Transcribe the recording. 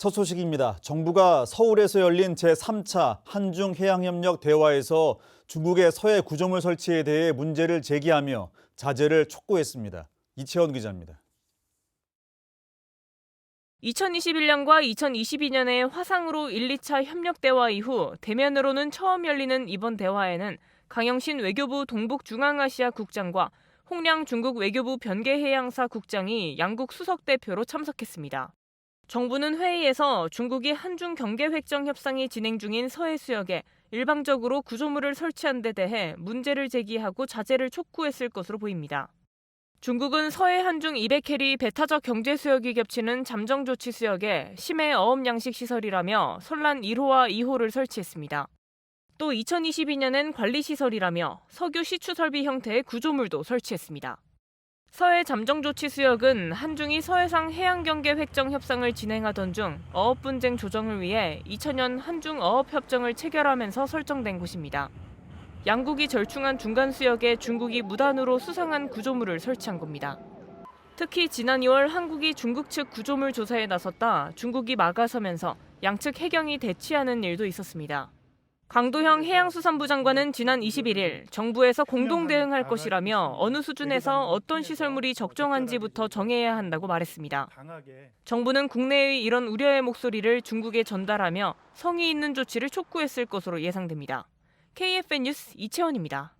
첫 소식입니다. 정부가 서울에서 열린 제3차 한중 해양협력 대화에서 중국의 서해 구조물 설치에 대해 문제를 제기하며 자제를 촉구했습니다. 이채원 기자입니다. 2021년과 2022년에 화상으로 1, 2차 협력 대화 이후 대면으로는 처음 열리는 이번 대화에는 강영신 외교부 동북중앙아시아 국장과 홍량 중국 외교부 변계해양사 국장이 양국 수석 대표로 참석했습니다. 정부는 회의에서 중국이 한중 경계 획정 협상이 진행 중인 서해 수역에 일방적으로 구조물을 설치한 데 대해 문제를 제기하고 자제를 촉구했을 것으로 보입니다. 중국은 서해 한중 200캐리 배타적 경제 수역이 겹치는 잠정 조치 수역에 심해 어업 양식 시설이라며 선란 1호와 2호를 설치했습니다. 또 2022년엔 관리 시설이라며 석유 시추 설비 형태의 구조물도 설치했습니다. 서해 잠정 조치 수역은 한중이 서해상 해양 경계 획정 협상을 진행하던 중 어업 분쟁 조정을 위해 2000년 한중 어업 협정을 체결하면서 설정된 곳입니다. 양국이 절충한 중간 수역에 중국이 무단으로 수상한 구조물을 설치한 겁니다. 특히 지난 2월 한국이 중국 측 구조물 조사에 나섰다 중국이 막아서면서 양측 해경이 대치하는 일도 있었습니다. 강도형 해양수산부 장관은 지난 21일 정부에서 공동 대응할 것이라며 어느 수준에서 어떤 시설물이 적정한지부터 정해야 한다고 말했습니다. 정부는 국내의 이런 우려의 목소리를 중국에 전달하며 성의 있는 조치를 촉구했을 것으로 예상됩니다. KFN 뉴스 이채원입니다.